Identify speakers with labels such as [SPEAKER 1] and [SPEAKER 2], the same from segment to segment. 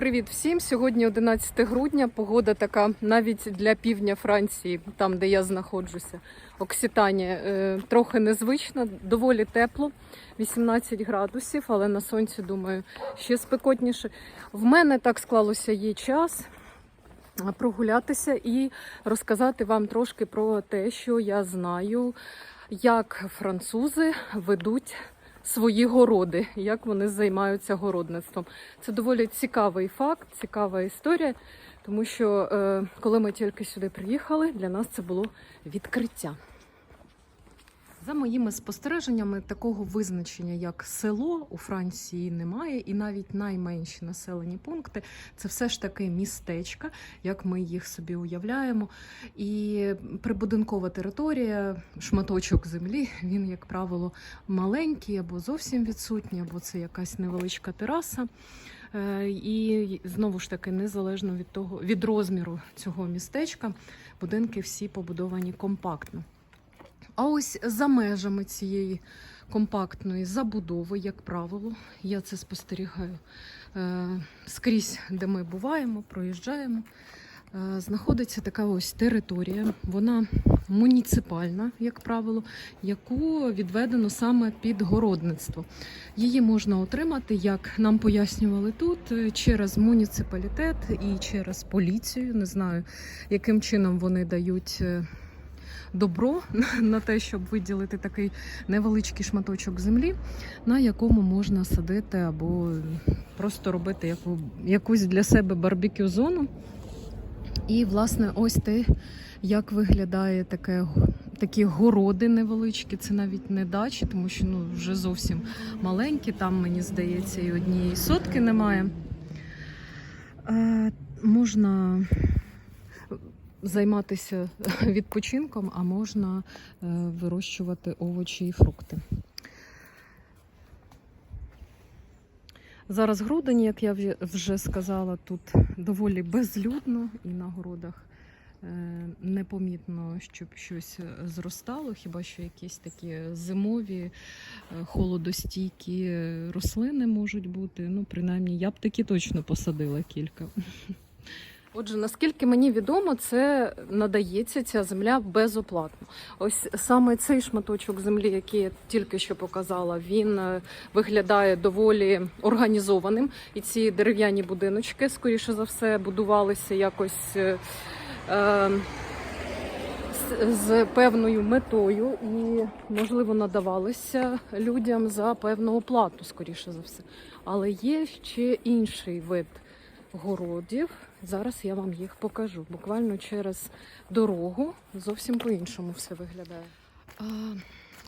[SPEAKER 1] Привіт всім! Сьогодні 11 грудня. Погода така навіть для півдня Франції, там де я знаходжуся. Окситані е, трохи незвична, доволі тепло, 18 градусів, але на сонці, думаю, ще спекотніше. В мене так склалося є час прогулятися і розказати вам трошки про те, що я знаю, як французи ведуть свої городи, як вони займаються городництвом. Це доволі цікавий факт, цікава історія, тому що е, коли ми тільки сюди приїхали, для нас це було відкриття. За моїми спостереженнями, такого визначення, як село у Франції, немає, і навіть найменші населені пункти це все ж таки містечка, як ми їх собі уявляємо. І прибудинкова територія, шматочок землі, він, як правило, маленький або зовсім відсутній, або це якась невеличка тераса. Е, І знову ж таки, незалежно від того від розміру цього містечка, будинки всі побудовані компактно. А ось за межами цієї компактної забудови, як правило, я це спостерігаю е, скрізь, де ми буваємо, проїжджаємо. е, Знаходиться така ось територія, вона муніципальна, як правило, яку відведено саме під городництво. Її можна отримати, як нам пояснювали тут, е, через муніципалітет і через поліцію. Не знаю, яким чином вони дають добро на те, щоб виділити такий невеличкий шматочок землі, на якому можна садити або просто робити яку, якусь для себе барбекю зону. І, власне, ось те, як виглядає таке. Такі городи невеличкі, це навіть не дачі, тому що ну, вже зовсім маленькі. Там, мені здається, і однієї сотки немає. Е, можна займатися відпочинком, а можна е, вирощувати овочі і фрукти. Зараз грудень, як я вже- сказала, тут доволі безлюдно і на городах е, непомітно, щоб щось зростало, хіба що якісь такі зимові, е, холодостійкі рослини можуть бути. Ну, принаймні, я б такі точно посадила кілька. Отже, наскільки мені відомо, це надається ця земля безоплатно. Ось саме цей шматочок землі, який я тільки що показала, він е, виглядає доволі організованим. І ці дерев'яні будиночки, скоріше за все, будувалися якось. е, е, з- з певною метою і, можливо, надавалися людям за певну оплату, скоріше за все. Але є ще інший вид городів. Зараз я вам їх покажу. Буквально через дорогу зовсім по-іншому все виглядає. А,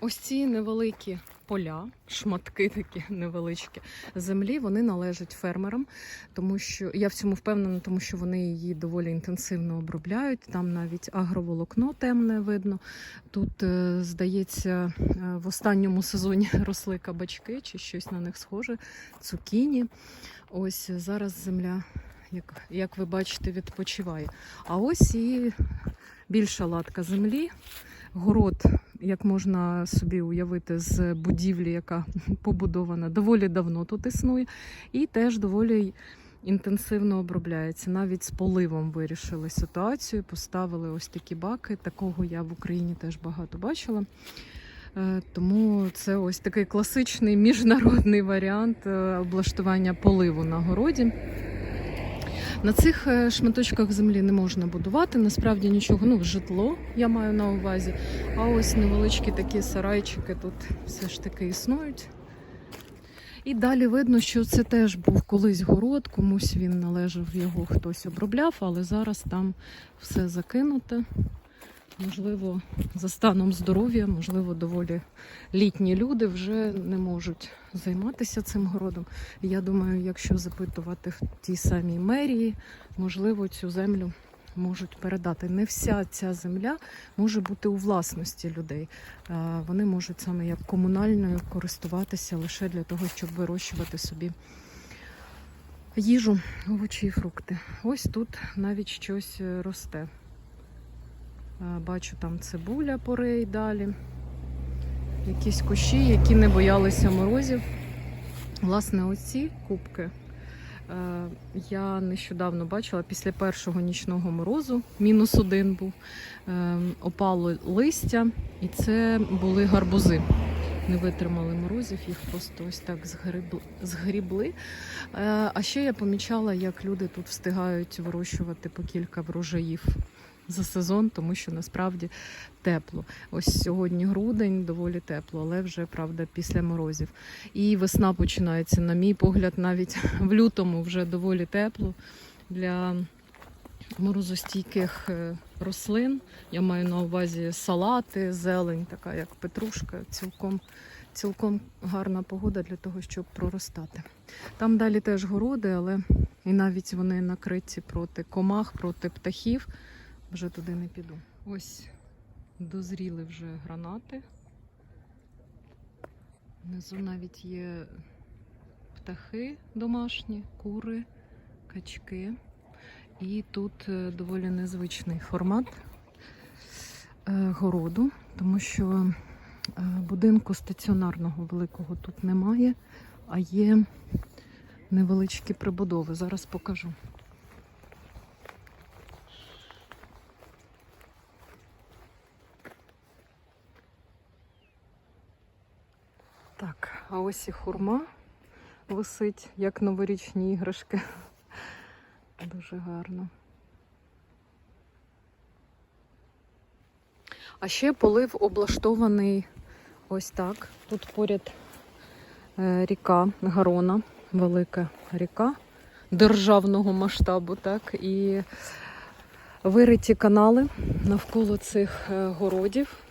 [SPEAKER 1] ось ці невеликі поля, шматки такі невеличкі землі, вони належать фермерам, тому що я в цьому впевнена, тому що вони її доволі інтенсивно обробляють. Там навіть агроволокно темне видно. Тут, е, здається, е, в останньому сезоні росли кабачки чи щось на них схоже, цукіні. Ось зараз земля, як, як ви бачите, відпочиває. А ось і більша латка землі, город, як можна собі уявити, з будівлі, яка побудована доволі давно тут існує, і теж доволі інтенсивно обробляється. Навіть з поливом вирішили ситуацію, поставили ось такі баки. Такого я в Україні теж багато бачила. Е, Тому це ось такий класичний міжнародний варіант е, облаштування поливу на городі. На цих е, шматочках землі не можна будувати, насправді нічого, ну, житло я маю на увазі. А ось невеличкі такі сарайчики тут все ж таки існують. І далі видно, що це теж був колись город, комусь він належав, його хтось обробляв, але зараз там все закинуте. Можливо, за станом здоров'я, можливо, доволі літні люди вже не можуть займатися цим городом. Я думаю, якщо запитувати в тій самій мерії, можливо, цю землю можуть передати. Не вся ця земля може бути у власності людей. Вони можуть саме як комунальною користуватися лише для того, щоб вирощувати собі їжу, овочі і фрукти. Ось тут навіть щось е, росте. Е, Бачу там цибуля порей далі. Якісь кущі, які не боялися морозів. Власне, оці кубки Е, Я нещодавно бачила після першого нічного морозу, мінус один був, е, опало листя, і це були гарбузи. Не витримали морозів, їх просто ось так згрібли. А ще я помічала, як люди тут встигають вирощувати по кілька врожаїв за сезон, тому що насправді тепло. Ось сьогодні грудень, доволі тепло, але вже правда після морозів. І весна починається, на мій погляд, навіть в лютому вже доволі тепло для морозостійких е, рослин. Я маю на увазі салати, зелень, така як петрушка, цілком, цілком гарна погода для того, щоб проростати. Там далі теж городи, але і навіть вони накриті проти комах, проти птахів. Вже туди не піду. Ось дозріли вже гранати. Внизу навіть є птахи домашні, кури, качки. І тут е, доволі незвичний формат е, городу, тому що е, будинку стаціонарного великого тут немає, а є невеличкі прибудови. Зараз покажу. А ось і хурма висить, як новорічні іграшки. Дуже гарно. А ще полив облаштований ось так. Тут поряд е, ріка Гарона, велика ріка державного масштабу, так, і вириті канали навколо цих е, городів.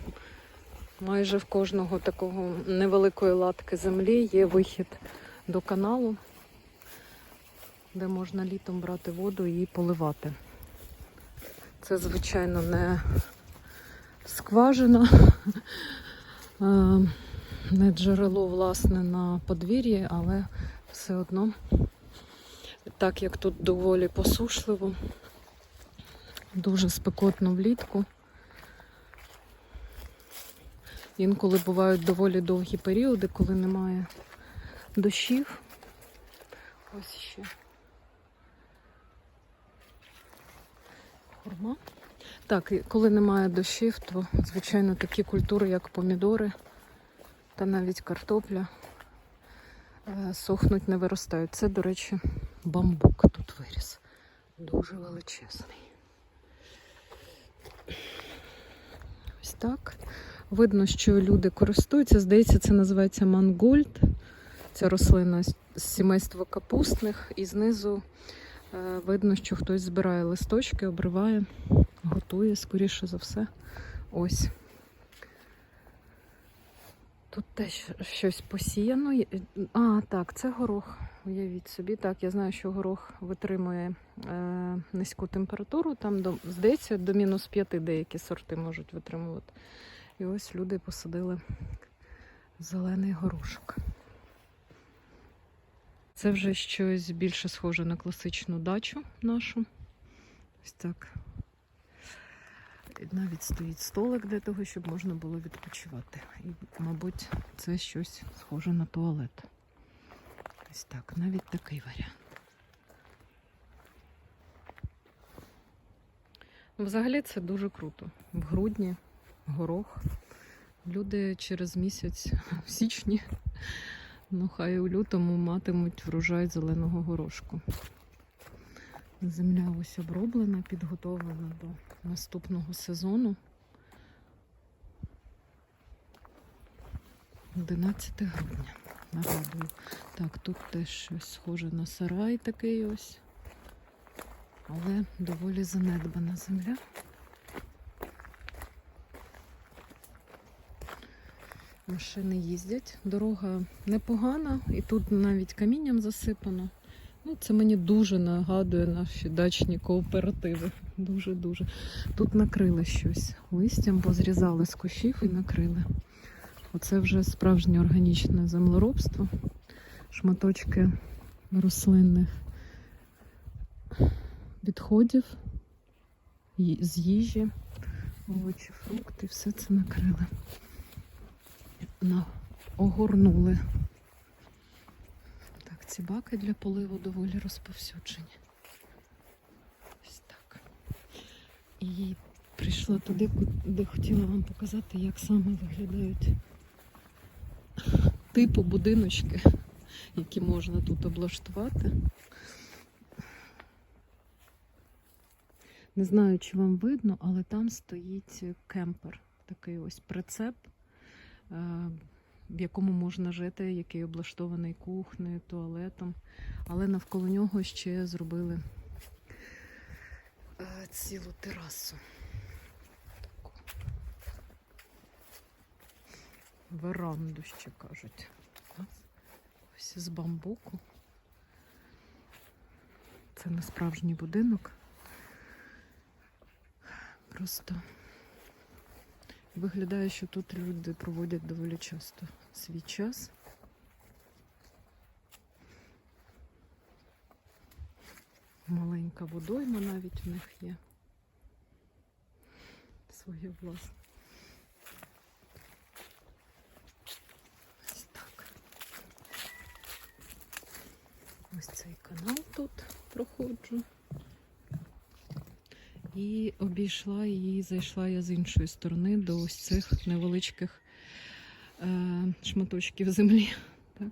[SPEAKER 1] Майже в кожного такого невеликої латки землі є вихід до каналу, де можна літом брати воду і поливати. Це, звичайно, не скважина, не джерело, власне, на подвір'ї, але все одно, так як тут доволі посушливо, дуже спекотно влітку. Інколи бувають доволі довгі періоди, коли немає дощів. Ось ще хурма. Так, і коли немає дощів, то, звичайно, такі культури, як помідори та навіть картопля, е, сохнуть, не виростають. Це, до речі, бамбук тут виріс. Дуже величезний. Ось так. Видно, що люди користуються. Здається, це називається мангольд. Це рослина з сімейства капустних. І знизу е, видно, що хтось збирає листочки, обриває, готує, скоріше за все. Ось. Тут теж щось посіяно. А, так, це горох. Уявіть собі. Так, я знаю, що горох витримує е, низьку температуру. Там, до, здається, до мінус 5 деякі сорти можуть витримувати. І ось люди посадили зелений горошок. Це вже щось більше схоже на класичну дачу нашу. Ось так. І навіть стоїть столик для того, щоб можна було відпочивати. І, мабуть, це щось схоже на туалет. Ось так, навіть такий варіант. Взагалі це дуже круто. В грудні горох. Люди через місяць в січні, ну хай у лютому матимуть врожай зеленого горошку. Земля ось оброблена, підготовлена до наступного сезону. 11 грудня. Нагадую. Так, тут теж щось схоже на сарай такий ось. Але доволі занедбана земля. Машини їздять, дорога непогана, і тут навіть камінням засипано. Ну, це мені дуже нагадує наші дачні кооперативи. Дуже-дуже. Тут накрили щось. Листям позрізали з кущів і накрили. Оце вже справжнє органічне землеробство. Шматочки рослинних відходів з їжі, овочі, фрукти, все це накрили. Огорнули. Так, Ці баки для поливу доволі розповсюджені. Ось так. І прийшла туди, де хотіла вам показати, як саме виглядають типу будиночки, які можна тут облаштувати. Не знаю, чи вам видно, але там стоїть кемпер, такий ось прицеп, в якому можна жити, який облаштований кухнею, туалетом. Але навколо нього ще зробили е, цілу терасу. Веранду ще кажуть. Ось з бамбуку. Це не справжній будинок. Просто виглядає, що тут люди проводять доволі часто свій час. Маленька водойма навіть в них є. Своє власне. Ось так. Ось цей канал тут проходжу. І обійшла її, зайшла я з іншої сторони до ось цих невеличких е, шматочків землі, так?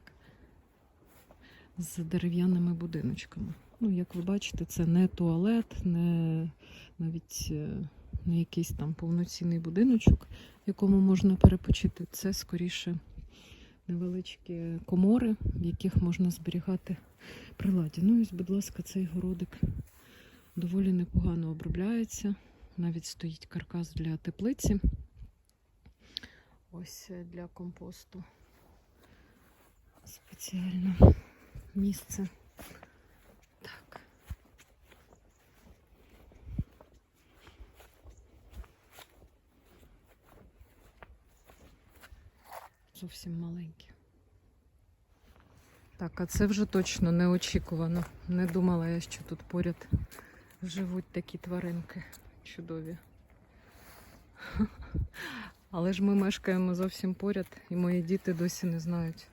[SPEAKER 1] з дерев'яними будиночками. Ну, як ви бачите, це не туалет, не навіть е, не якийсь там повноцінний будиночок, в якому можна перепочити. Це скоріше невеличкі комори, в яких можна зберігати приладдя. Ну, ось, будь ласка, цей городик доволі непогано обробляється. Навіть стоїть каркас для теплиці. Ось е, для компосту. Спеціально місце. Так. Зовсім маленькі. Так, а це вже точно неочікувано. Не думала я, що тут поряд живуть такі тваринки чудові. Але ж ми мешкаємо зовсім поряд, і мої діти досі не знають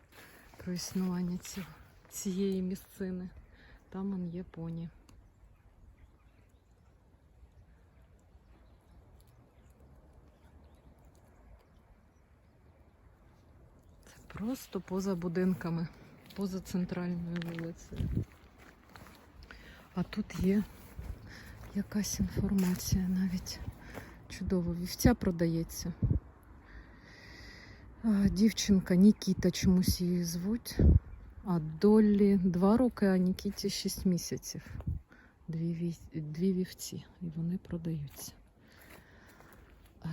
[SPEAKER 1] про існування цього, цієї місцини. Там он є поні. Це просто поза будинками, поза центральною вулицею. А тут є якась інформація навіть чудово. Вівця продається. Дівчинка Нікіта чомусь її звуть. А Доллі 2 роки, а Нікіті 6 місяців. Дві, вій- дві вівці, і вони продаються. А,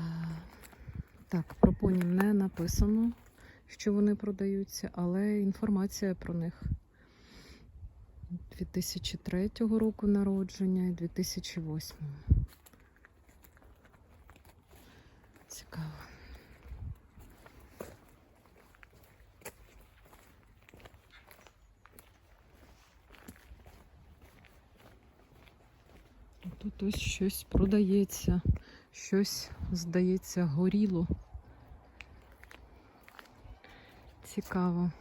[SPEAKER 1] так, про поні не написано, що вони продаються, але інформація про них 2003 року народження і 2008. Цікаво. Тут ось щось продається, щось, здається, горіло. Цікаво.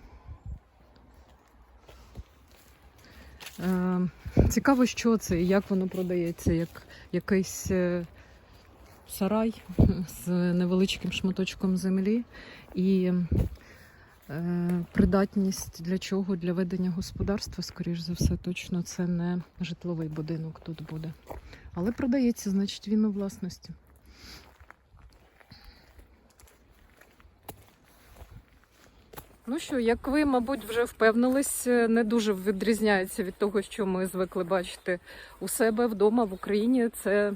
[SPEAKER 1] Цікаво, що це і як воно продається, як якийсь е, сарай з невеличким шматочком землі і е, придатність для чого? Для ведення господарства, скоріш за все, точно це не житловий будинок тут буде. Але продається, значить, він у власності. Ну що, як ви, мабуть, вже впевнились, е, не дуже відрізняється від того, що ми звикли бачити у себе вдома в Україні. Це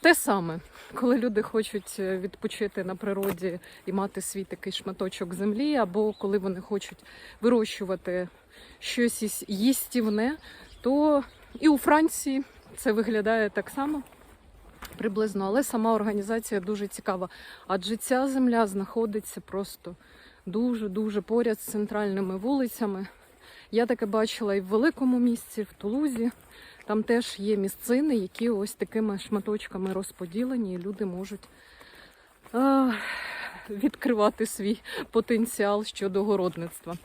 [SPEAKER 1] те саме, коли люди хочуть е, відпочити на природі і мати свій такий шматочок землі, або коли вони хочуть вирощувати щось їстівне, то і у Франції це виглядає так само. Приблизно, але сама організація дуже цікава. Адже ця земля знаходиться просто дуже-дуже поряд з центральними вулицями. Я таке бачила і в великому місці, в Тулузі. Там теж є місцини, які ось такими шматочками розподілені, і люди можуть а, відкривати свій потенціал щодо городництва.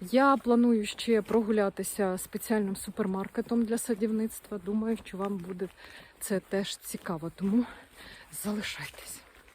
[SPEAKER 1] Я планую ще прогулятися спеціальним супермаркетом для садівництва. Думаю, що вам буде це теж цікаво, тому залишайтесь.